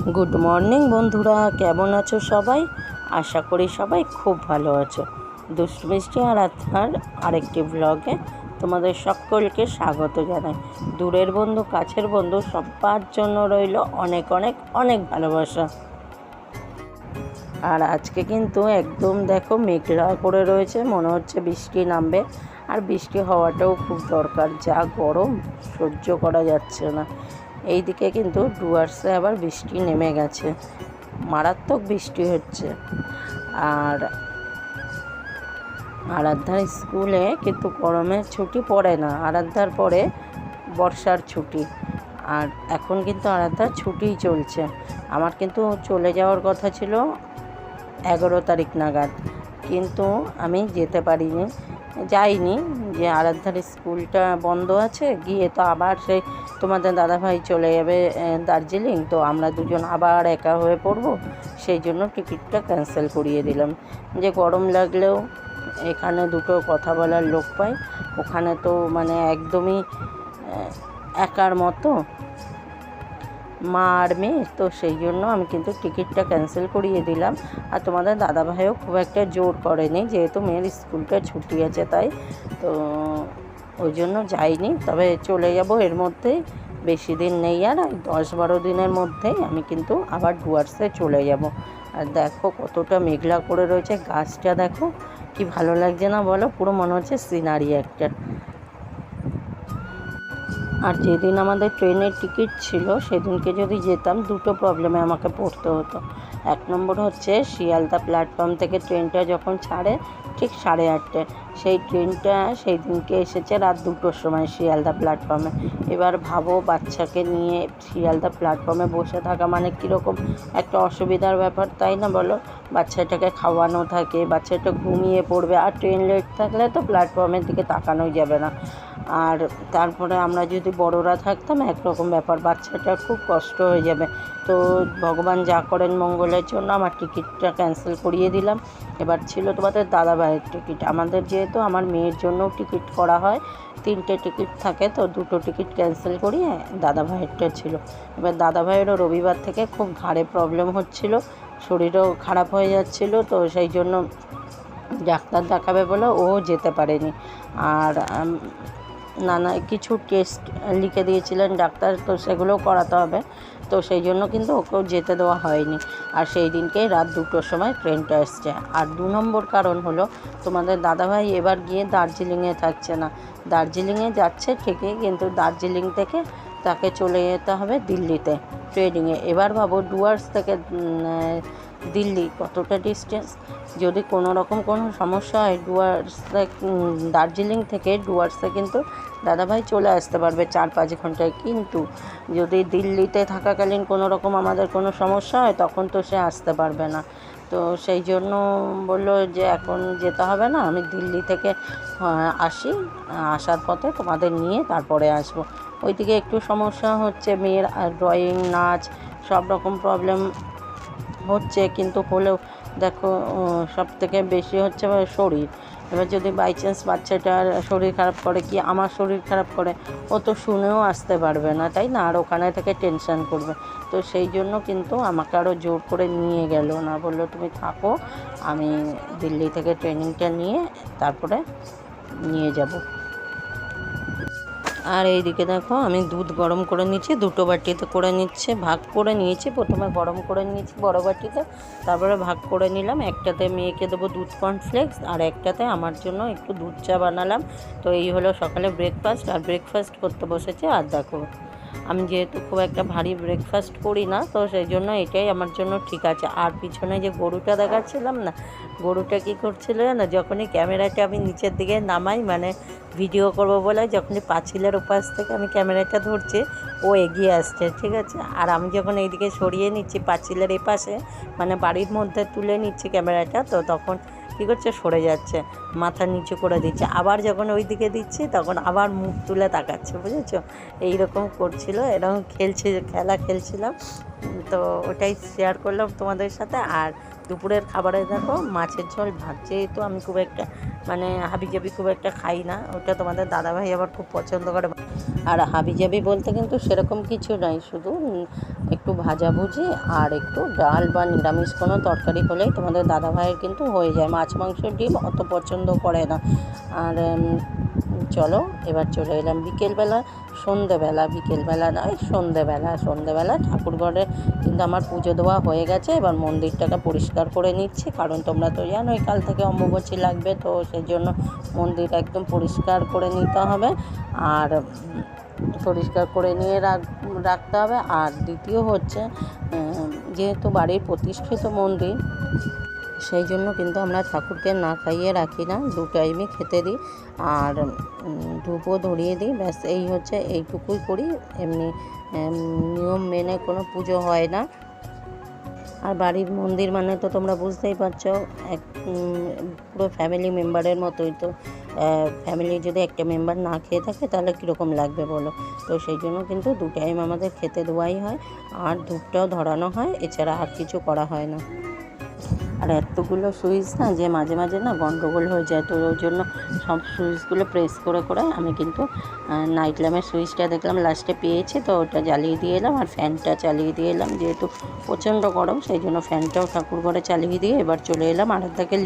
Good morning বন্ধুরা। কেমন আছো সবাই? আশা করি সবাই খুব ভালো আছো। দুষ্টু মিষ্টি আর আত্মার আরেকটি ব্লগে তোমাদের সকলকে স্বাগত জানাই। দূরের বন্ধু, কাছের বন্ধু সবার জন্য রইল অনেক অনেক অনেক ভালোবাসা। আর আজকে কিন্তু একদম দেখো মেঘলা করে রয়েছে, মনে হচ্ছে বৃষ্টি নামবে। আর বৃষ্টি হওয়াটাও খুব দরকার, যা গরম, সহ্য করা যাচ্ছে না। এইদিকে কিন্তু ডুয়ার্সে আবার বৃষ্টি নেমে গেছে। মারাত্মক বৃষ্টি হচ্ছে। আর আরাধ্যার স্কুলে কিন্তু গরমের ছুটি পড়ে না। আরাধ্যার পরে বর্ষার ছুটি। আর এখন কিন্তু আরাধ্যার ছুটিই চলছে। আমার কিন্তু চলে যাওয়ার কথা ছিল এগারো তারিখ নাগাদ। কিন্তু আমি যেতে পারিনি, যাইনি। যে আরাধ্যার স্কুলটা বন্ধ আছে, গিয়ে তো আবার সেই তোমাদের দাদাভাই চলে যাবে দার্জিলিং, তো আমরা দুজন আবার একা হয়ে পড়ব। সেই জন্য টিকিটটা ক্যান্সেল করিয়ে দিলাম। যে গরম লাগলেও এখানে দুটো কথা বলার লোক পাই। ওখানে তো মানে একদমই একার মতো। মা আর মেয়ে, তো সেই জন্য আমি কিন্তু টিকিটটা ক্যান্সেল করিয়ে দিলাম। আর তোমাদের দাদাভাইও খুব একটা জোর করেনি, যেহেতু মেয়ের স্কুলটা ছুটি আছে তাই। তো ওই জন্য যাইনি, তবে চলে যাব এর মধ্যেই। বেশি দিন নেই আর দশ বারো দিনের মধ্যেই আমি কিন্তু আবার ডুয়ার্সে চলে যাব। আর দেখো কতটা মেঘলা করে রয়েছে গাছটা, দেখো কি ভালো লাগছে না বলো? পুরো মনে হচ্ছে সিনারি একটা আর যেদিন আমাদের ট্রেনের টিকিট ছিল, সেদিনকে যদি যেতাম দুটো প্রবলেমে আমাকে পড়তে হতো। এক নম্বর হচ্ছে শিয়ালদা প্ল্যাটফর্ম থেকে ট্রেনটা যখন ছাড়ে, ঠিক সাড়ে আটটায়। সেই ট্রেনটা সেই দিনকে এসেছে রাত দুটোর সময় শিয়ালদা প্ল্যাটফর্মে এবার ভাবো বাচ্চাকে নিয়ে শিয়ালদা প্ল্যাটফর্মে বসে থাকা মানে কীরকম একটা অসুবিধার ব্যাপার, তাই না বলো? বাচ্চাটাকে খাওয়ানো থাকে, বাচ্চাটা ঘুমিয়ে পড়বে, আর ট্রেন লেট থাকলে তো প্ল্যাটফর্মের দিকে তাকানোই যাবে না। আর তারপরে আমরা যদি বড়রা থাকতাম, একরকম ব্যাপার। বাচ্চাটার খুব কষ্ট হয়ে যাবে। তো ভগবান যা করেন মঙ্গলের জন্য, আমার টিকিটটা ক্যান্সেল করিয়ে দিলাম। এবার ছিল তোমাদের দাদাভাইয়ের টিকিট। আমাদের যেহেতু আমার মেয়ের জন্যও টিকিট করা হয়, তিনটে টিকিট থাকে, তো দুটো টিকিট ক্যান্সেল করিয়ে দাদাভাইয়েরটা ছিল। এবার দাদাভাইয়েরও রবিবার থেকে খুব ঘাড়ে প্রবলেম হচ্ছিল, শরীরও খারাপ হয়ে যাচ্ছিল, তো সেই জন্য ডাক্তার দেখাবে বলে ও যেতে পারেনি। আর নানা কিছু টেস্ট লিখে দিয়েছিলেন ডাক্তার, তো সেগুলোও করাতে হবে। তো সেই জন্য কিন্তু ওকেও যেতে দেওয়া হয়নি। আর সেই দিনকেই রাত দুটোর সময় ট্রেনটা এসছে। আর দু নম্বর কারণ হলো, তোমাদের দাদাভাই এবার গিয়ে দার্জিলিংয়ে থাকছে না। দার্জিলিংয়ে যাচ্ছে ঠিকই, কিন্তু দার্জিলিং থেকে তাকে চলে যেতে হবে দিল্লিতে। ট্রেনিংয়ে এবার ভাবো ডুয়ার্স থেকে দিল্লি, কতটা ডিস্টেন্স যদি কোনো রকম কোনো সমস্যা হয়, ডুয়ার্স দার্জিলিং থেকে ডুয়ার্সে কিন্তু দাদাভাই চলে আসতে পারবে চার পাঁচ ঘন্টায়। কিন্তু যদি দিল্লিতে থাকাকালীন কোনো রকম আমাদের কোনো সমস্যা হয়, তখন তো সে আসতে পারবে না। তো সেই জন্য বলল যে এখন যেতে হবে না, আমি দিল্লি থেকে আসি, আসার পথে তোমাদের নিয়ে তারপরে আসব। ওইদিকে একটু সমস্যা হচ্ছে, মেয়ের ড্রয়িং নাচ, সব রকম প্রবলেম হচ্ছে, কিন্তু হলেও দেখো সব থেকে বেশি হচ্ছে শরীর। এবার যদি বাই চান্স বাচ্চাটার শরীর খারাপ করে কি আমার শরীর খারাপ করে, ও তো শুনেও আসতে পারবে না, তাই না? আর ওখানে থেকে টেনশন করবে। তো সেই জন্য কিন্তু আমাকে আরও জোর করে নিয়ে গেল না, বলল তুমি থাকো, আমি দিল্লি থেকে ট্রেনিংটা নিয়ে তারপরে নিয়ে যাব। আর এইদিকে দেখো, আমি দুধ গরম করে নিচ্ছি দুটো বাটিতে করে নিচ্ছে, ভাগ করে নিয়েছি, প্রথমে গরম করে নিয়েছি বড় বাটিতে, তারপরে ভাগ করে নিলাম, একটাতে মেয়েকে দেবো দুধ কর্নফ্লেক্স আর একটাতে আমার জন্য একটু দুধ চা বানালাম। তো এই হলো সকালে ব্রেকফাস্ট আর ব্রেকফাস্ট করতে বসেছি, আর দেখো আমি যেহেতু খুব একটা ভারী ব্রেকফাস্ট করি না, তো সেই জন্য এটাই আমার জন্য ঠিক আছে। আর পিছনে যে গরুটা দেখাচ্ছিলাম না, গরুটা কী করছিল না যখনই ক্যামেরাটা আমি নিচের দিকে নামাই মানে ভিডিও করব বলে যখনই পাঁচিলের উপাস থেকে আমি ক্যামেরাটা ধরছি, ও এগিয়ে আসছে, ঠিক আছে? আর আমি যখন এইদিকে সরিয়ে নিচ্ছি পাঁচিলের এপাশে মানে বাড়ির মধ্যে তুলে নিচ্ছি ক্যামেরাটা, তো তখন কী করছে? সরে যাচ্ছে। মাথা নিচু করে দিচ্ছে। আবার যখন ওই দিকে দিচ্ছি, তখন আবার মুখ তুলে তাকাচ্ছে, বুঝেছ? এইরকম করছিল, এরকম খেলছে, খেলা খেলছিলাম। তো ওটাই শেয়ার করলাম তোমাদের সাথে। আর দুপুরের খাবারে দেখো মাছের ঝোল ভাত। যেহেতু আমি খুব একটা মানে হাবিজাবি খুব একটা খাই না, ওটা তোমাদের দাদাভাই আবার খুব পছন্দ করে। আর হাবিজাবি বলতে কিন্তু সেরকম কিছু নাই, শুধু একটু ভাজাভুজি আর একটু ডাল বা নিরামিষ কোনো তরকারি হলেই তোমাদের দাদাভাইয়ের কিন্তু হয়ে যায়। মাছ মাংস ডিম অত পছন্দ করে না। আর চলো, এবার চলে এলাম বিকেলবেলা। সন্ধেবেলা, বিকেলবেলা নয়, সন্ধেবেলা সন্ধেবেলা ঠাকুরঘরে কিন্তু আমার পুজো দেওয়া হয়ে গেছে, এবার মন্দিরটাকে পরিষ্কার করে নিচ্ছি, কারণ তোমরা তো জানোই কাল থেকে অম্বুবাচী লাগবে, তো সেই জন্য মন্দির একদম পরিষ্কার করে নিতে হবে। আর পরিষ্কার করে নিয়ে রাখ, রাখতে হবে। আর দ্বিতীয় হচ্ছে যেহেতু বাড়ির প্রতিষ্ঠিত মন্দির সেই জন্য কিন্তু আমরা ঠাকুরকে না খাইয়ে রাখি না, দু টাইমই খেতে দিই আর ধূপও ধরিয়ে দিই, ব্যাস এই হচ্ছে এইটুকুই করি। এমনি নিয়ম মেনে কোনো পুজো হয় না। আর বাড়ির মন্দির মানে তো তোমরা বুঝতেই পারছ, এক পুরো ফ্যামিলি মেম্বারের মতোই তো। ফ্যামিলি যদি একটা মেম্বার না খেয়ে থাকে তাহলে কীরকম লাগবে বলো? তো সেই জন্য কিন্তু দু টাইম আমাদের খেতে দেওয়াই হয়। আর ধূপটাও ধরানো হয়, এছাড়া আর কিছু করা হয় না। আর এতগুলো সুইচ না যে মাঝে মাঝে না গন্ডগোল হয়ে যায়, তো ওই জন্য সব সুইচগুলো প্রেস করে করে আমি কিন্তু নাইট ল্যাম্পের সুইচটা দেখলাম লাস্টে পেয়েছি, তো ওটা জ্বালিয়ে দিয়ে এলাম আর ফ্যানটা চালিয়ে দিয়ে এলাম, যেহেতু প্রচণ্ড গরম, সেই জন্য ফ্যানটাও ঠাকুর ঘরে চালিয়ে দিয়ে এবার চলে এলাম আরেকটাকে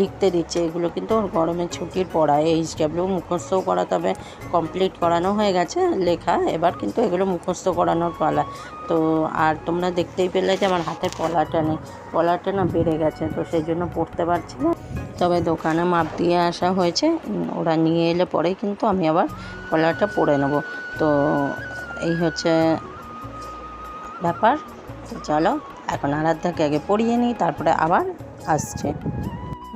লিখতে দিচ্ছে। এগুলো কিন্তু ওর গরমের ছুটির পড়া এইচ ডাব্লিউ মুখস্থও করাতে হবে কমপ্লিট করানো হয়ে গেছে, লেখা, এবার কিন্তু এগুলো মুখস্থ করানোর পালা। তো আর তোমরা দেখতেই পেলে যে আমার হাতে পলাটা নেই, পলাটা না বেড়ে গেছে, তো সেই জন্য পড়তে পারছি না। তবে দোকানে মাপ দিয়ে আসা হয়েছে। ওরা নিয়ে এলে পরেই কিন্তু আমি আবার কলারটা পরে নেব। তো এই হচ্ছে ব্যাপার। তো চলো, এখন আরাধ্যাকে আগে পড়িয়ে নিই, তারপরে আবার আসছে।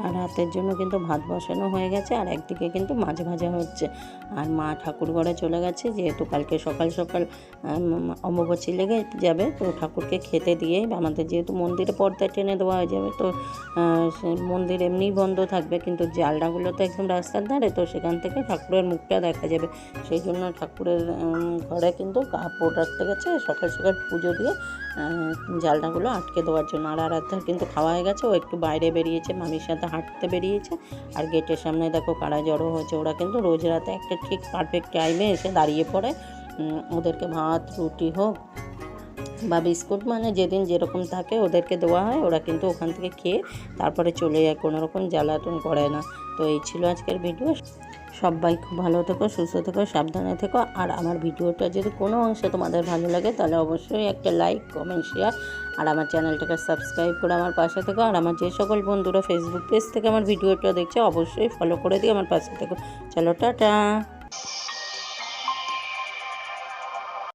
আর রাতের জন্য কিন্তু ভাত বসানো হয়ে গেছে, আর একদিকে কিন্তু মাছ ভাজা হচ্ছে। আর মা ঠাকুর ঘরে চলে গেছে, যেহেতু কালকে সকাল সকাল অম্বুবাচী লেগে যাবে, তো ঠাকুরকে খেতে দিয়ে আমাদের যেহেতু মন্দিরে পর্দা টেনে দেওয়া হয়ে যাবে, তো মন্দির এমনিই বন্ধ থাকবে, কিন্তু জালনাগুলো তো একদম রাস্তার ধারে, তো সেখান থেকে ঠাকুরের মুখটা দেখা যাবে। সেই জন্য ঠাকুরের ঘরে কিন্তু কাপড় রাখতে গেছে, সকাল সকাল পুজো দিয়ে জালনাগুলো আটকে দেওয়ার জন্য। আর আরাধ্যার কিন্তু খাওয়া হয়ে গেছে, ও একটু বাইরে বেরিয়েছে, মামির সাথে হাঁটতে বেরিয়েছে, আর গেটের সামনে দেখো কারা জড়ো হয়েছে, ওরা কিন্তু রোজ রাতে একটা ঠিক পারফেক্ট টাইমে এসে দাঁড়িয়ে পড়ে। ওদেরকে ভাত, রুটি হোক বা বিস্কুট মানে যেদিন যেরকম থাকে ওদেরকে দেওয়া হয়। ওরা কিন্তু ওখান থেকে খেয়ে তারপরে চলে যায় কোনো রকম জ্বালাতন করে না। তো এই ছিল আজকের ভিডিও সবাই খুব ভালো থেকো, সুস্থ থেকো, সাবধানে থেকো। আর আমার ভিডিওটা যদি কোনো অংশে তোমাদের ভালো লাগে, তাহলে অবশ্যই একটা লাইক কমেন্ট শেয়ার আর আমার চ্যানেলটাকে সাবস্ক্রাইব করে আমার পাশে থেকো। আর আমার যে সকল বন্ধুরা ফেসবুক পেজ থেকে আমার ভিডিওটা দেখছে, অবশ্যই ফলো করে দিই আমার পাশে থেকো। চলো, টাটা।